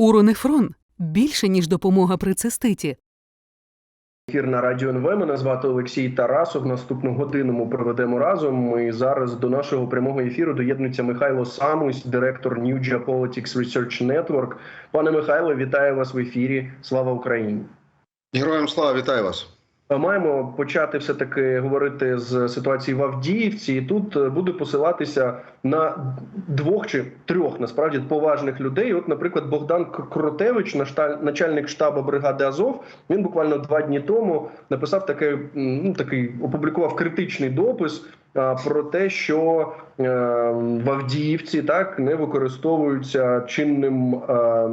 Уронефрон більше, ніж допомога при циститі. Ефір на радіо НВ. Мене звати Олексій Тарасов. Наступну годину ми проведемо разом. Ми зараз до нашого прямого ефіру доєднується Михайло Самусь, директор New Geopolitics Research Network. Пане Михайло, вітаю вас в ефірі. Слава Україні! Героям слава вітаю вас. Маємо почати все таки говорити з ситуації в Авдіївці, і тут е, буду посилатися на двох чи трьох насправді поважних людей. От, наприклад, Богдан Кротевич, начальник штабу бригади Азов. Він буквально два дні тому написав таке, ну такий опублікував критичний допис про те, що е, в Авдіївці так не використовуються чинним е,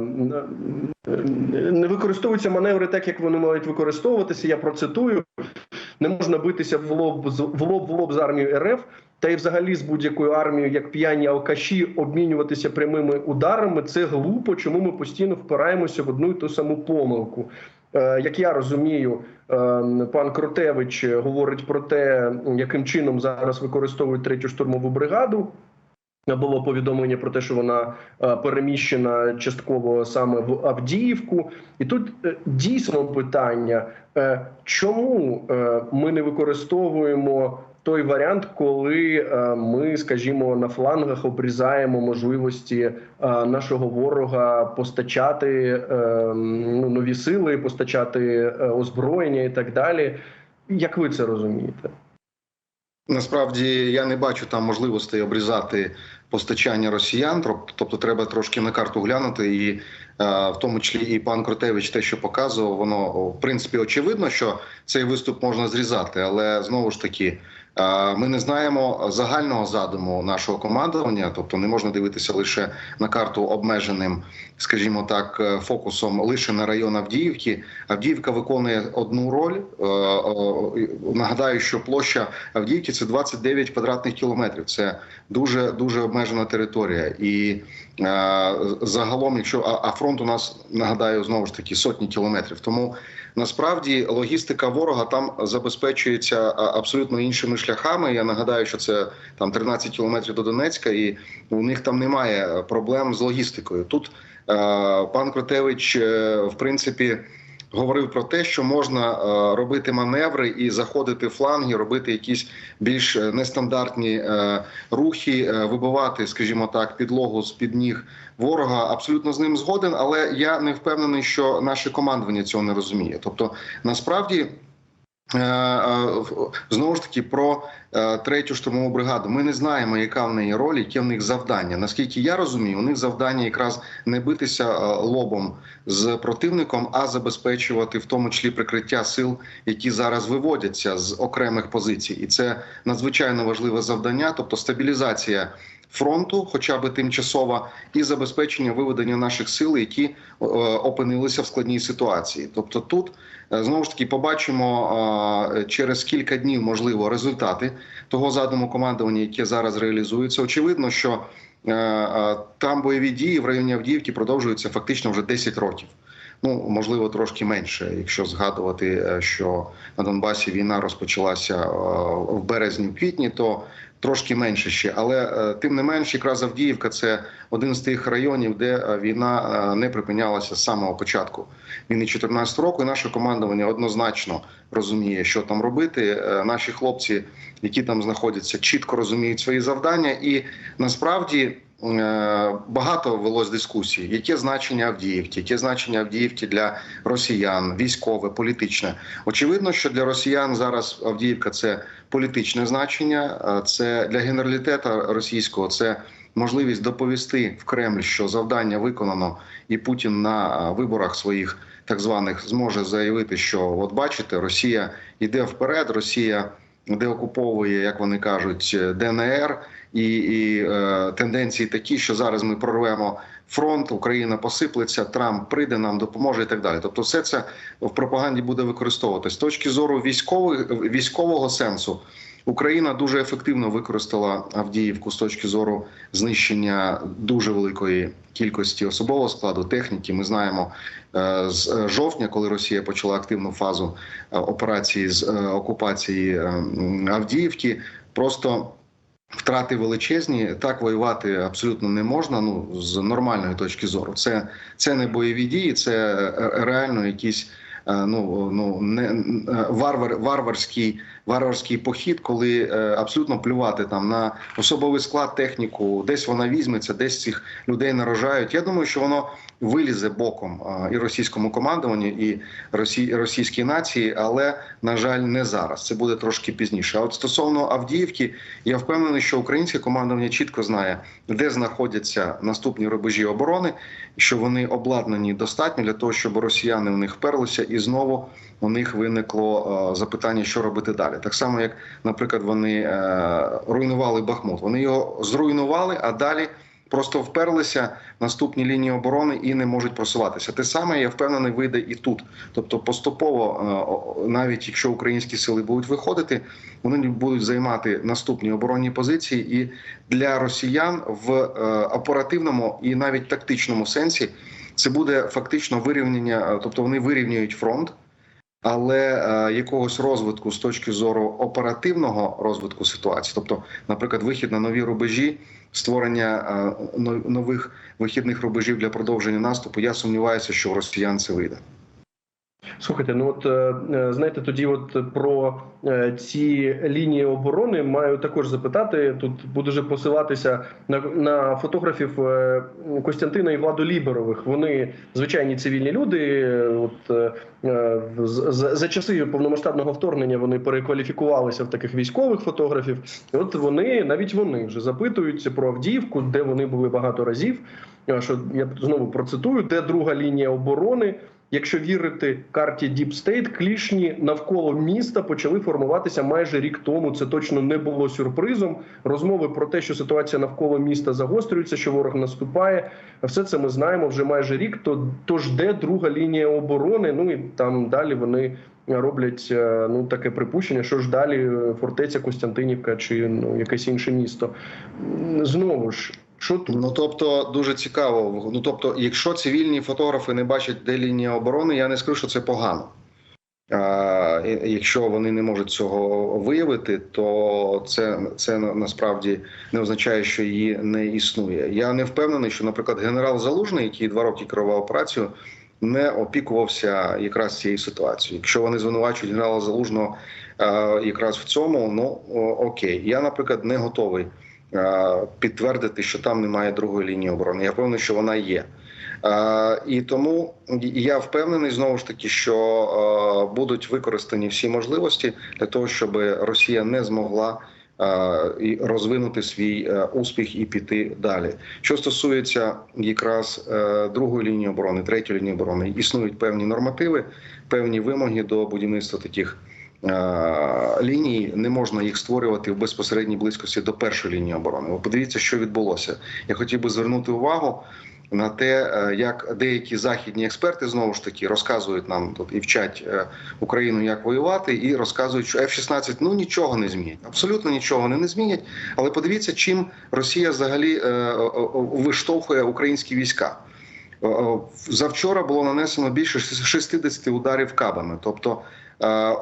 не використовуються маневри, так як вони мають використовуватися. Я процитую: не можна битися в лоб в лоб в лоб з армією РФ. Та й, взагалі, з будь-якою армією, як п'яні алкаші, обмінюватися прямими ударами. Це глупо. Чому ми постійно впираємося в одну і ту саму помилку? Е, як я розумію, е, пан Кротевич говорить про те, яким чином зараз використовують третю штурмову бригаду. Було повідомлення про те, що вона е, переміщена частково саме в Авдіївку, і тут дійсно питання, чому ми не використовуємо той варіант, коли е, ми, скажімо, на флангах обрізаємо можливості е, нашого ворога постачати е, ну, нові сили, постачати озброєння і так далі. Як ви це розумієте? Насправді я не бачу там можливостей обрізати постачання росіян. тобто треба трошки на карту глянути, і в тому числі і пан Кротевич, те, що показував, воно в принципі очевидно, що цей виступ можна зрізати, але знову ж таки. Ми не знаємо загального задуму нашого командування, тобто не можна дивитися лише на карту обмеженим, скажімо так, е, фокусом лише на район Авдіївки. Авдіївка виконує одну роль. Е, е, нагадаю, що площа Авдіївки це 29 квадратних кілометрів. Це дуже дуже обмежена територія, і загалом, якщо а фронт у нас нагадаю знову ж таки сотні кілометрів, тому насправді логістика ворога там забезпечується абсолютно іншими шляхами. Я нагадаю, що це там 13 кілометрів до Донецька, і у них там немає проблем з логістикою. Тут пан Кротевич, е, в принципі. Говорив про те, що можна е, робити маневри і заходити фланги, робити якісь більш нестандартні рухи, вибивати, скажімо так, підлогу з під ніг ворога. Абсолютно з ним згоден, але я не впевнений, що наше командування цього не розуміє. Тобто, насправді. Е, е, знову ж таки про е, третю штурмову бригаду. Ми не знаємо, яка в неї роль, яке в них завдання. Наскільки я розумію, у них завдання якраз не битися лобом з противником, а забезпечувати в тому числі прикриття сил, які зараз виводяться з окремих позицій, і це надзвичайно важливе завдання, тобто стабілізація фронту, хоча б тимчасова, і забезпечення виведення наших сил, які е, опинилися в складній ситуації. Тобто, тут е, знову ж таки побачимо е, через кілька днів, можливо, результати того задуму командування, яке зараз реалізується. Очевидно, що там бойові дії в районі Авдіївки продовжуються фактично вже 10 років. Ну можливо, трошки менше, якщо згадувати, що на Донбасі війна розпочалася в березні-квітні, то трошки менше ще, але е, тим не менш, якраз Авдіївка це один з тих районів, де е, війна е, не припинялася з самого початку війни 14 року. І наше командування однозначно розуміє, що там робити. Наші хлопці, які там знаходяться, чітко розуміють свої завдання, і насправді. Е, багато велось дискусій, яке значення Авдіївки, яке значення Авдіївки для росіян, військове, політичне. Очевидно, що для росіян зараз Авдіївка це політичне значення, це для генералітету російського це можливість доповісти в Кремль, що завдання виконано, і Путін на виборах своїх так званих зможе заявити, що от бачите, Росія йде вперед, Росія деокуповує, як вони кажуть, ДНР і і е, тенденції такі, що зараз ми прорвемо фронт, Україна посиплеться, Трамп прийде нам, допоможе і так далі. Тобто, все це в пропаганді буде використовуватись з точки зору військових військового сенсу. Україна дуже ефективно використала Авдіївку з точки зору знищення дуже великої кількості особового складу техніки. Ми знаємо е, з жовтня, коли Росія почала активну фазу е, операції з е, окупації Авдіївки. Просто Втрати величезні, так воювати абсолютно не можна. Ну з нормальної точки зору. Це, це не бойові дії, це е, реально якісь е, ну, ну не е, варвар, варварський, варварський похід, коли е, абсолютно плювати там на особовий склад, техніку, десь вона візьметься, десь цих людей нарожають. Я думаю, що воно вилізе боком е, і російському командуванню, і росій, російській нації, але на жаль, не зараз. Це буде трошки пізніше. А от стосовно Авдіївки, я впевнений, що українське командування чітко знає, де знаходяться наступні рубежі оборони, що вони обладнані достатньо для того, щоб росіяни в них вперлися, і знову у них виникло е, запитання, що робити далі. Так само, як, наприклад, вони е, руйнували Бахмут. Вони його зруйнували, а далі. Просто вперлися в наступні лінії оборони і не можуть просуватися. Те саме я впевнений, вийде і тут. Тобто, поступово, е, навіть якщо українські сили будуть виходити, вони будуть займати наступні оборонні позиції. І для росіян в е, оперативному і навіть тактичному сенсі це буде фактично вирівняння, тобто вони вирівнюють фронт. Але е, якогось розвитку з точки зору оперативного розвитку ситуації, тобто, наприклад, вихід на нові рубежі, створення е, нових вихідних рубежів для продовження наступу, я сумніваюся, що у росіян це вийде. Слухайте, ну от е, е, знаєте, тоді, от про е, ці лінії оборони маю також запитати. Тут буду вже посилатися на, на фотографів Костянтина і Владу Ліберових. Вони звичайні цивільні люди. От е, е, з- з- за часи повномасштабного вторгнення вони перекваліфікувалися в таких військових фотографів. От вони навіть вони вже запитуються про Авдіївку, де вони були багато разів. Що я знову процитую, де друга лінія оборони. Якщо вірити карті Deep State, клішні навколо міста почали формуватися майже рік тому. Це точно не було сюрпризом. Розмови про те, що ситуація навколо міста загострюється, що ворог наступає. Все це ми знаємо вже майже рік. То тож де друга лінія оборони? Ну і там далі вони роблять е, ну таке припущення, що ж далі е, фортеця Костянтинівка чи ну якесь інше місто. Знову ж. Що тут? Ну тобто дуже цікаво. Ну тобто, якщо цивільні фотографи не бачать, де лінія оборони, я не скажу, що це погано. А, якщо вони не можуть цього виявити, то це, це насправді не означає, що її не існує. Я не впевнений, що, наприклад, генерал Залужний, який два роки керував операцією, не опікувався якраз цією ситуацією. Якщо вони звинувачують генерала Залужного якраз в цьому, ну окей. Я, наприклад, не готовий підтвердити, що там немає другої лінії оборони. Я впевнений, що вона є. Е, І тому я впевнений знову ж таки, що е, будуть використані всі можливості для того, щоб Росія не змогла е, розвинути свій е, успіх і піти далі. Що стосується якраз е, другої лінії оборони, третьої лінії оборони, існують певні нормативи, певні вимоги до будівництва таких. Е, Ліній не можна їх створювати в безпосередній близькості до першої лінії оборони. Ви подивіться, що відбулося. Я хотів би звернути увагу на те, е, як деякі західні експерти знову ж таки розказують нам тут і вчать е, Україну, як воювати, і розказують, що F-16 ну нічого не змінять. Абсолютно нічого вони не змінять. Але подивіться, чим Росія взагалі виштовхує українські війська. Е, е, Завчора було нанесено більше 60 ударів кабами, тобто е,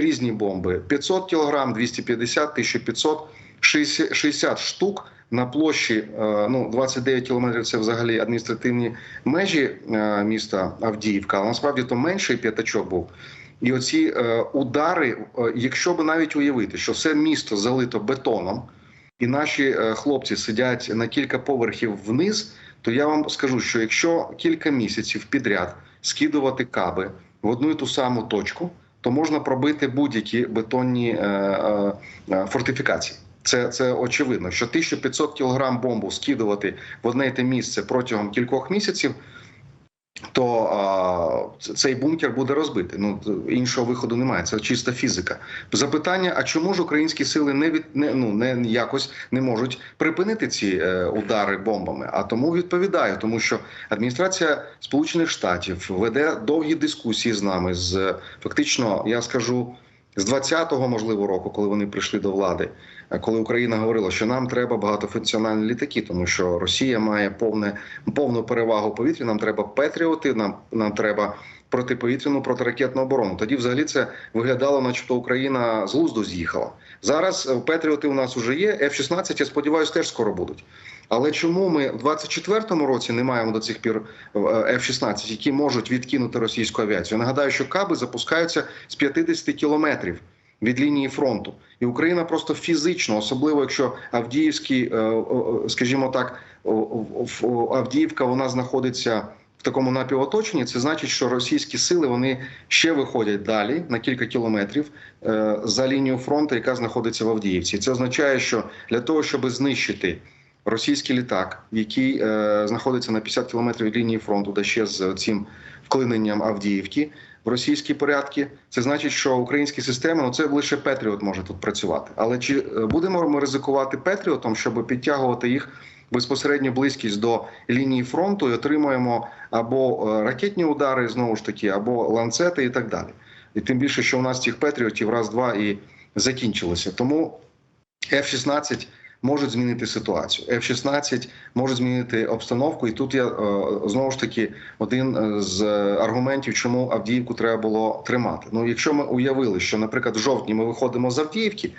різні бомби: 500 кг, 250, 1500, 60 60 штук на площі. Ну 29 кілометрів це взагалі адміністративні межі міста Авдіївка. Але насправді то менший п'ятачок був. І оці удари, якщо би навіть уявити, що все місто залито бетоном, і наші хлопці сидять на кілька поверхів вниз, то я вам скажу, що якщо кілька місяців підряд скидувати каби в одну і ту саму точку, то можна пробити будь-які бетонні е, е, е, фортифікації. Це, це очевидно, що 1500 кілограм бомбу скидувати в одне і те місце протягом кількох місяців, то а, цей бункер буде розбитий. Ну іншого виходу немає. Це чиста фізика. Запитання: а чому ж українські сили не від не ну не якось не можуть припинити ці е, удари бомбами? А тому відповідаю, тому що адміністрація Сполучених Штатів веде довгі дискусії з нами. З фактично, я скажу. З 20-го, можливо, року, коли вони прийшли до влади, е, коли Україна говорила, що нам треба багатофункціональні літаки, тому що Росія має повне повну перевагу в повітрі. Нам треба петріоти, нам нам треба протиповітряну протиракетну оборону. Тоді, взагалі, це виглядало, начебто Україна з глузду з'їхала. Зараз е, петріоти у нас вже є. F-16, я сподіваюся, теж скоро будуть. Але чому ми в 24-му році не маємо до цих пір е, F-16, які можуть відкинути російську авіацію? Нагадаю, що каби запускаються з 50 кілометрів від лінії фронту, і Україна просто фізично, особливо якщо Авдіївський, е, о, скажімо так, Авдіївка вона знаходиться в такому напівоточенні. Це значить, що російські сили вони ще виходять далі на кілька кілометрів е, за лінію фронту, яка знаходиться в Авдіївці. Це означає, що для того, щоб знищити російський літак, який е, знаходиться на 50 кілометрів від лінії фронту, де ще з цим вклиненням Авдіївки в російські порядки. Це значить, що українські системи ну це лише Петріот може тут працювати. Але чи е, будемо ми ризикувати Петріотом, щоб підтягувати їх безпосередньо близькість до лінії фронту і отримуємо або е, ракетні удари знову ж таки, або ланцети і так далі. І тим більше, що у нас цих Петріотів раз-два і закінчилося. Тому F-16 можуть змінити ситуацію. F-16 може змінити обстановку. І тут я е, знову ж таки один е, з аргументів, чому Авдіївку треба було тримати. Ну, якщо ми уявили, що, наприклад, в жовтні ми виходимо з Авдіївки,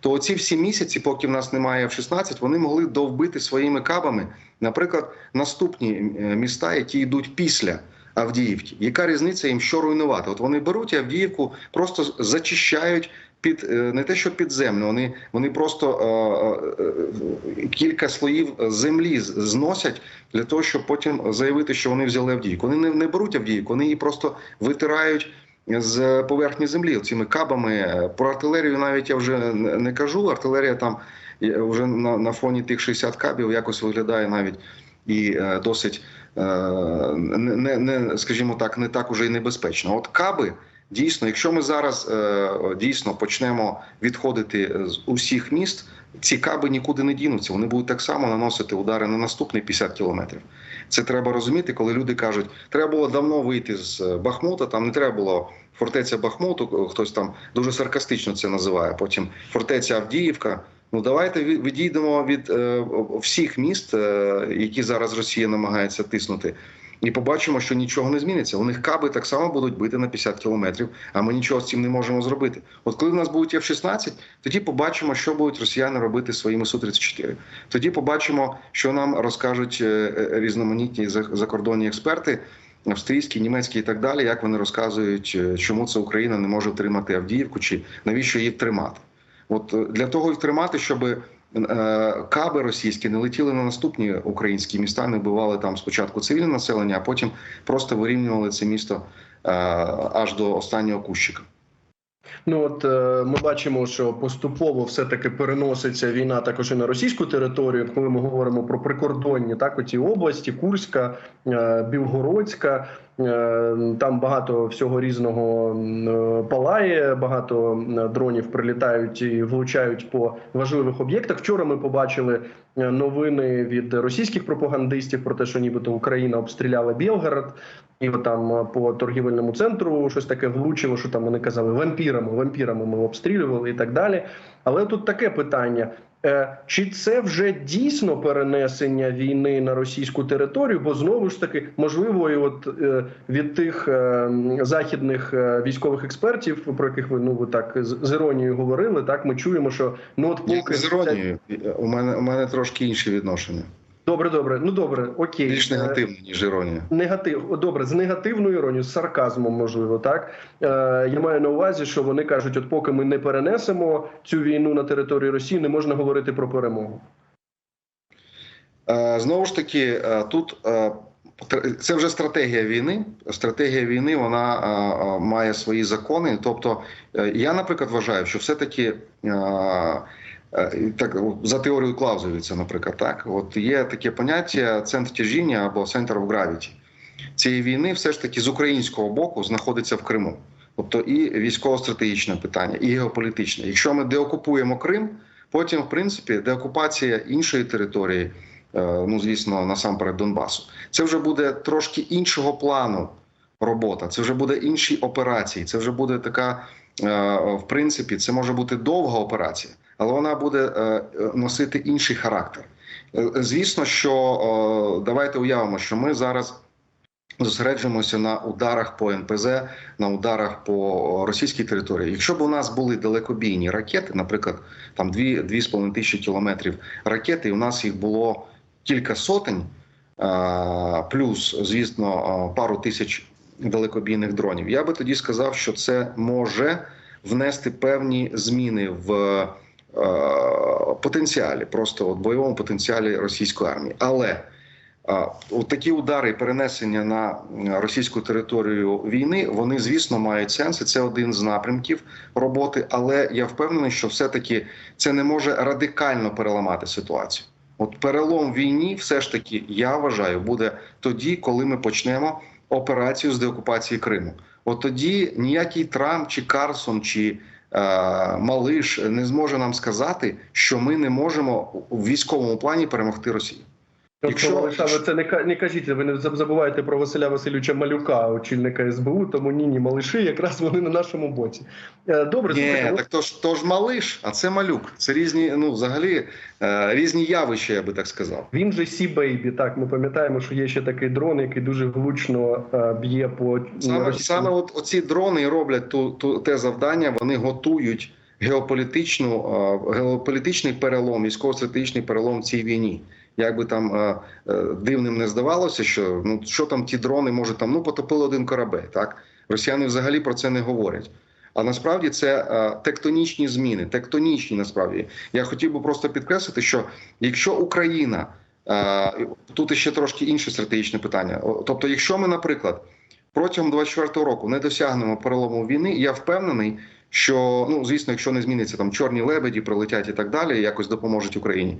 то оці всі місяці, поки в нас немає F-16, вони могли довбити своїми кабами, наприклад, наступні е, міста, які йдуть після. Авдіївки, яка різниця їм що руйнувати? От вони беруть Авдіївку, просто зачищають під е, не те, що під землю, вони вони просто е, е, кілька слоїв землі зносять для того, щоб потім заявити, що вони взяли Авдіївку. Вони не, не беруть Авдіївку, вони її просто витирають з поверхні землі цими кабами. Про артилерію навіть я вже не кажу. Артилерія там е, вже на, на фоні тих 60 кабів якось виглядає навіть і е, досить не, не, скажімо так, не так уже й небезпечно. От каби. Дійсно, якщо ми зараз е, дійсно почнемо відходити з усіх міст, ці каби нікуди не дінуться. Вони будуть так само наносити удари на наступні 50 кілометрів. Це треба розуміти, коли люди кажуть, треба було давно вийти з Бахмута. Там не треба було фортеця Бахмуту. Хтось там дуже саркастично це називає. Потім фортеця Авдіївка. Ну давайте від- відійдемо від е, всіх міст, е, які зараз Росія намагається тиснути. І побачимо, що нічого не зміниться. У них каби так само будуть бити на 50 кілометрів, а ми нічого з цим не можемо зробити. От коли в нас будуть F-16, тоді побачимо, що будуть росіяни робити своїми Су-34. Тоді побачимо, що нам розкажуть е, е, різноманітні закордонні експерти, австрійські, німецькі і так далі, як вони розказують, е, чому це Україна не може втримати Авдіївку, чи навіщо її втримати. От для того і втримати, щоб е, каби російські не летіли на наступні українські міста, не вбивали там спочатку цивільне населення, а потім просто вирівнювали це місто е, аж до останнього кущика. Ну от е, ми бачимо, що поступово все таки переноситься війна також і на російську територію. Коли ми говоримо про прикордонні, так оті області, Курська, е, Білгородська. Е, Там багато всього різного е, палає, багато дронів прилітають і влучають по важливих об'єктах. Вчора ми побачили е, новини від російських пропагандистів про те, що нібито Україна обстріляла Білгород. І там по торгівельному центру щось таке влучило, що там вони казали вампірами, вампірами ми обстрілювали і так далі. Але тут таке питання: чи це вже дійсно перенесення війни на російську територію? Бо знову ж таки, можливо, і от е, від тих е, західних е, військових експертів, про яких ви ну ви так з, іронією говорили, так ми чуємо, що ну от поки поки з іронією, у мене у мене трошки інші відношення, добре, добре, ну добре, окей, більш Е, негативні, ніж іронія. Негатив добре, з негативною іронією, з сарказмом, можливо, так е, я маю на увазі, що вони кажуть: от поки ми не перенесемо цю війну на територію Росії, не можна говорити про перемогу. Е, Знову ж таки, е, тут е, це вже стратегія війни. Стратегія війни вона має свої закони. Тобто, я, наприклад, вважаю, що все-таки так за теорією Клаузевіца, наприклад, так от є таке поняття центр тяжіння або center of gravity цієї війни, все ж таки з українського боку знаходиться в Криму. Тобто і військово-стратегічне питання, і геополітичне. Якщо ми деокупуємо Крим, потім, в принципі, деокупація іншої території, е, ну звісно, насамперед Донбасу, це вже буде трошки іншого плану робота. Це вже буде інші операції. Це вже буде така в принципі, це може бути довга операція, але вона буде е, носити інший характер. Е, Звісно, що е, давайте уявимо, що ми зараз зосереджуємося на ударах по НПЗ, на ударах по російській території. Якщо б у нас були далекобійні ракети, наприклад, там 2-2,5 тисячі кілометрів ракети, і у нас їх було кілька сотень, е, плюс, звісно, е, пару тисяч далекобійних дронів. Я би тоді сказав, що це може внести певні зміни в е, потенціалі, просто от бойовому потенціалі російської армії. Але от такі удари перенесення на російську територію війни, вони звісно мають сенс. і Це один з напрямків роботи. Але я впевнений, що все-таки це не може радикально переламати ситуацію. От перелом війні, все ж таки, я вважаю, буде тоді, коли ми почнемо операцію з деокупації Криму. От тоді ніякий Трамп чи Карсон чи е, Малиш не зможе нам сказати, що ми не можемо в військовому плані перемогти Росію. Якщо Якщо- Якщо... це не не кажіть, ви не заб- забуваєте про Василя Васильовича Малюка, очільника СБУ, тому ні, ні, малиші, якраз вони на нашому боці. Е, Добре, Ні, слухайте, ну, так то ж то ж малиш, а це малюк. Це різні, ну взагалі е, різні явища, я би так сказав. Він же Сі Бейбі. Так, ми пам'ятаємо, що є ще такий дрон, який дуже влучно е, б'є по Саме, саме от оці дрони роблять ту, ту те завдання. Вони готують геополітичну геополітичний перелом, військово-стратегічний перелом в цій війні. Як би там е, е, дивним не здавалося, що ну що там ті дрони може там ну потопили один корабель. Так росіяни взагалі про це не говорять. А насправді це е, тектонічні зміни, тектонічні насправді. Я хотів би просто підкреслити, що якщо Україна тут ще трошки інше стратегічне питання. Тобто, якщо ми, наприклад, протягом 24-го року не досягнемо перелому війни, я впевнений, що ну звісно, якщо не зміниться там чорні лебеді, прилетять і так далі, якось допоможуть Україні.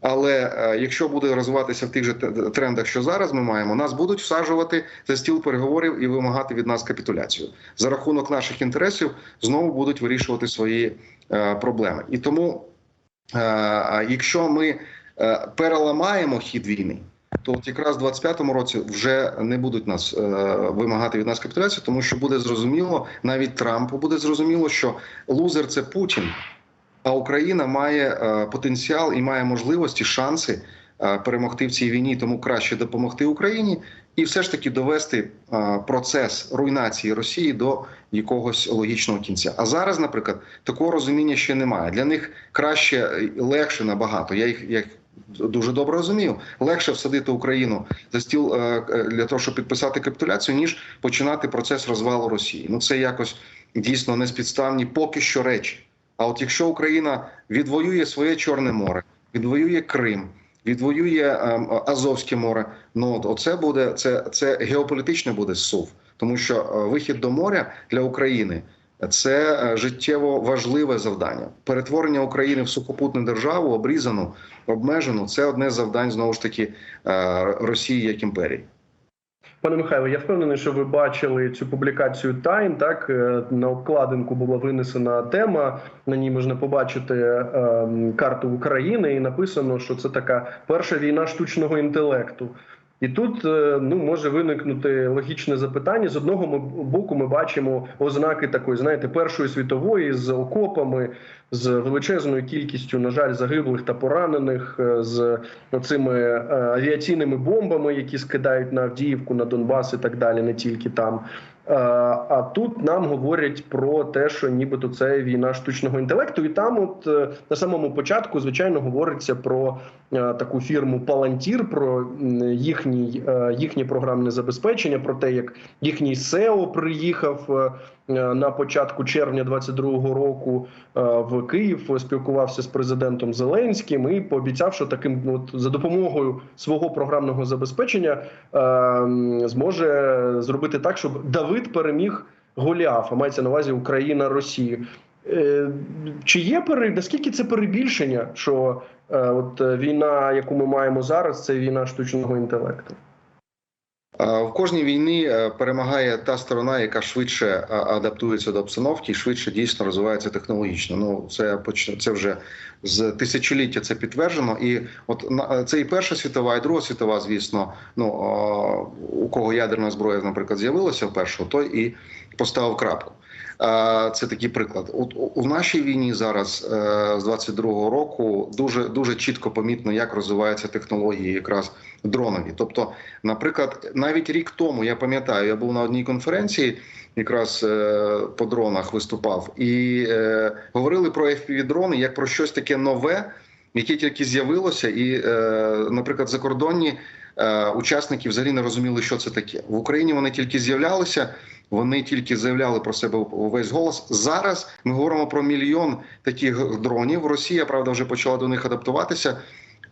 Але е, якщо буде розвиватися в тих же трендах, що зараз ми маємо, нас будуть всаджувати за стіл переговорів і вимагати від нас капітуляцію за рахунок наших інтересів. Знову будуть вирішувати свої е, проблеми. І тому, е, якщо ми переламаємо хід війни, то от якраз в 25-му році вже не будуть нас е, вимагати від нас капітуляцію, тому що буде зрозуміло, навіть Трампу буде зрозуміло, що лузер це Путін. А Україна має е, потенціал і має можливості, шанси е, перемогти в цій війні. Тому краще допомогти Україні і все ж таки довести е, процес руйнації Росії до якогось логічного кінця. А зараз, наприклад, такого розуміння ще немає. Для них краще легше набагато. Я їх я їх дуже добре розумію. Легше всадити Україну за стіл для того, щоб підписати капітуляцію, ніж починати процес розвалу Росії. Ну це якось дійсно неспідставні поки що речі. А от якщо Україна відвоює своє Чорне море, відвоює Крим, відвоює ем, Азовське море, ну от оце буде це, це геополітичне буде сув, тому що е, вихід до моря для України це е, життєво важливе завдання. Перетворення України в сухопутну державу, обрізану, обмежену це одне з завдань знову ж таки е, Росії як імперії. Пане Михайло, я впевнений, що ви бачили цю публікацію Тайм. Так Е, на обкладинку була винесена тема. На ній можна побачити е, карту України, і написано, що це така перша війна штучного інтелекту. І тут е, ну може виникнути логічне запитання. З одного боку, ми бачимо ознаки такої, знаєте, першої світової з окопами, з величезною кількістю, на жаль, загиблих та поранених, е, з цими е, авіаційними бомбами, які скидають на Авдіївку, на Донбас і так далі, не тільки там. Е, А тут нам говорять про те, що нібито це війна штучного інтелекту, і там, от е, на самому початку, звичайно, говориться про е, таку фірму Palantir, про їхній їхнє програмне забезпечення, про те, як їхній SEO приїхав е, е, на початку червня 22-го року е, в Київ, спілкувався з президентом Зеленським і пообіцяв, що таким от за допомогою свого програмного забезпечення е, зможе зробити так, щоб Давид переміг Голіафа. Мається на увазі Україна Росію. Е, Чи є пере... наскільки це перебільшення, що е, от е, війна, яку ми маємо зараз, це війна штучного інтелекту? А В кожній війні е, перемагає та сторона, яка швидше адаптується до обстановки і швидше дійсно розвивається технологічно. Ну це це вже з тисячоліття це підтверджено. І от це і Перша світова, і Друга світова, звісно. Ну у кого ядерна зброя, наприклад, з'явилася вперше, той і поставив крапку. Е, Це такий приклад. От у- нашій війні зараз е, з 22-го року дуже дуже чітко помітно, як розвиваються технології, якраз дронові. Тобто, наприклад, навіть рік тому я пам'ятаю, я був на одній конференції, якраз е, по дронах виступав, і е, говорили про FPV-дрони як про щось таке нове, яке тільки з'явилося, і, е, наприклад, закордонні е, учасники взагалі не розуміли, що це таке. В Україні вони тільки з'являлися. Вони тільки заявляли про себе увесь голос. Зараз ми говоримо про мільйон таких дронів. Росія правда вже почала до них адаптуватися.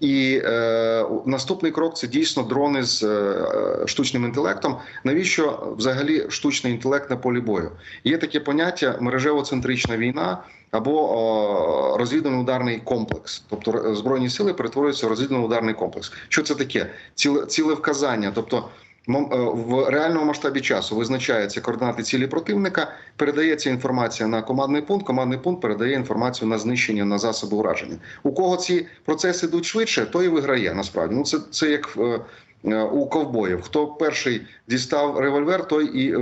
І е, наступний крок це дійсно дрони з е, штучним інтелектом. Навіщо взагалі штучний інтелект на полі бою? Є таке поняття мережево-центрична війна або е, розвідувально-ударний комплекс. Тобто збройні сили перетворюються в розвідувально-ударний комплекс. Що це таке? Ціле цілевказання, тобто. Е, В реальному масштабі часу визначаються координати цілі противника, передається інформація на командний пункт. Командний пункт передає інформацію на знищення на засоби ураження. У кого ці процеси йдуть швидше, той і виграє. Насправді, ну це, це як е, е, у ковбоїв. Хто перший дістав револьвер, той і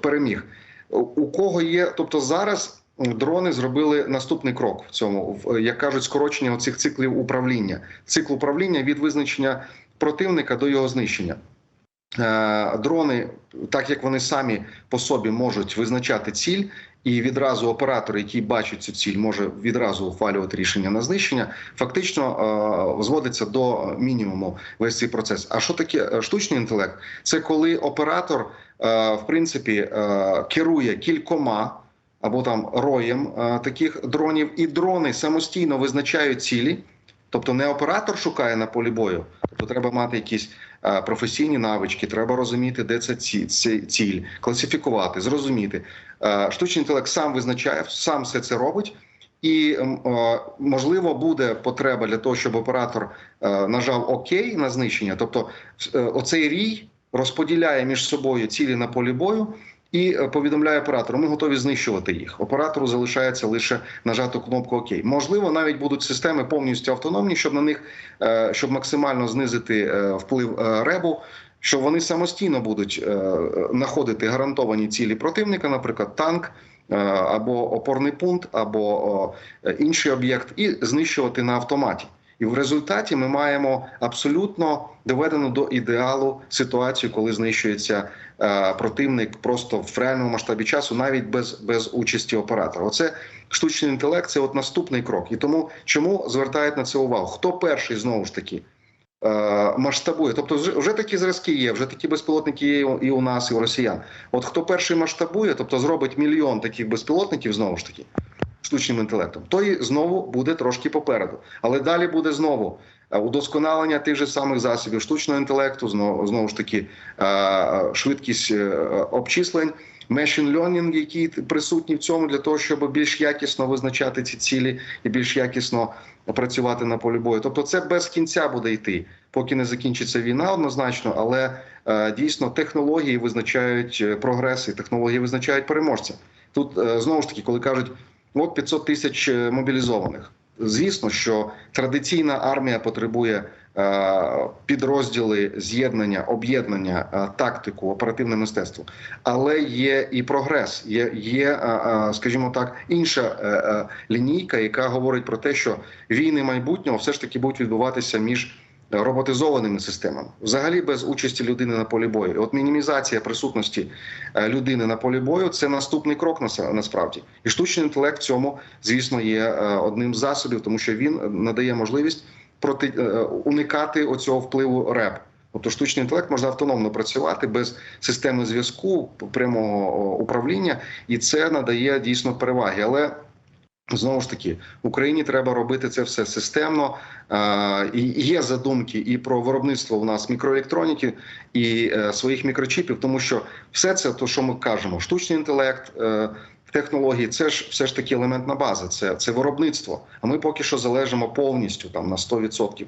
переміг. У- кого є, тобто зараз. Дрони зробили наступний крок в цьому, як кажуть, скорочення цих циклів управління. Цикл управління від визначення противника до його знищення. Е, Дрони, так як вони самі по собі можуть визначати ціль, і відразу оператор, який бачить цю ціль, може відразу ухвалювати рішення на знищення, фактично е, зводиться до мінімуму весь цей процес. А що таке е, штучний інтелект? Це коли оператор, в принципі, керує кількома або там роєм таких дронів, і дрони самостійно визначають цілі. Тобто не оператор шукає на полі бою, тобто треба мати якісь е, професійні навички, треба розуміти, де це ці, ці- ціль, класифікувати, зрозуміти. Е, Штучний інтелект сам визначає, сам все це робить. І е, можливо буде потреба для того, щоб оператор нажав ОК на знищення. Тобто, оцей рій розподіляє між собою цілі на полі бою і е, повідомляє оператору. Ми готові знищувати їх. Оператору залишається лише нажати кнопку ОК. Можливо, навіть будуть системи повністю автономні, щоб на них е, щоб максимально знизити е, вплив ребу. Що вони самостійно будуть знаходити гарантовані цілі противника, наприклад, танк або опорний пункт, або інший об'єкт, і знищувати на автоматі. І в результаті ми маємо абсолютно доведену до ідеалу ситуацію, коли знищується е, противник просто в реальному масштабі часу, навіть без, без участі оператора. Оце штучний інтелект, це от наступний крок. І тому чому звертають на це увагу? Хто перший знову ж таки? е, Масштабує, тобто вже, такі зразки є, вже такі безпілотники є і у нас, і у росіян. От хто перший масштабує, тобто зробить мільйон таких безпілотників, знову ж таки, штучним інтелектом, той знову буде трошки попереду. Але далі буде знову е, удосконалення тих же самих засобів штучного інтелекту, знову, знову ж таки, е, швидкість е, обчислень, machine learning, які присутні в цьому для того, щоб більш якісно визначати ці цілі і більш якісно працювати на полі бою. Тобто, це без кінця буде йти, поки не закінчиться війна, однозначно, але е, дійсно технології визначають прогрес, і технології визначають переможця. Тут е, знову ж таки, коли кажуть, от 500 тисяч е, мобілізованих. Звісно, що традиційна армія потребує е, підрозділи з'єднання, об'єднання, е, тактику, оперативне мистецтво. Але є і прогрес, є, є скажімо так, інша лінійка, яка говорить про те, що війни майбутнього все ж таки будуть відбуватися між роботизованими системами, взагалі без участі людини на полі бою. От мінімізація присутності е, людини на полі бою це наступний крок на- насправді. І штучний інтелект в цьому, звісно, є е, одним з засобів, тому що він надає можливість проти е, уникати оцього впливу РЕБ. Тобто штучний інтелект може автономно працювати без системи зв'язку прямого управління, і це надає дійсно переваги. Але Знову ж таки, в Україні треба робити це все системно. І є задумки і про виробництво у нас мікроелектроніки і е, своїх мікрочіпів, тому що все це, то що ми кажемо, штучний інтелект, е, технології, це ж все ж таки елементна база, це, це виробництво. А ми поки що залежимо повністю там на 100%.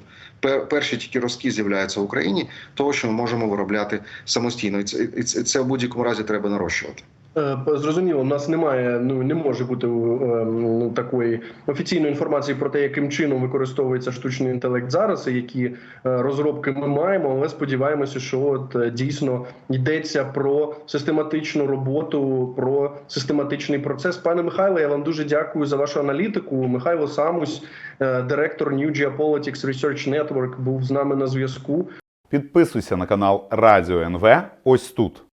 Перші тільки розки з'являються в Україні, того що ми можемо виробляти самостійно, і це, і це в будь-якому разі треба нарощувати. Е, Зрозуміло, у нас немає, ну не може бути е, такої офіційної інформації про те, яким чином використовується штучний інтелект зараз, і які е, розробки ми маємо. Але сподіваємося, що от е, дійсно йдеться про систематичну роботу, про систематичний процес. Пане Михайло, я вам дуже дякую за вашу аналітику. Михайло Самусь, е, директор New Geopolitics Research Network, був з нами на зв'язку. Підписуйся на канал Радіо НВ ось тут.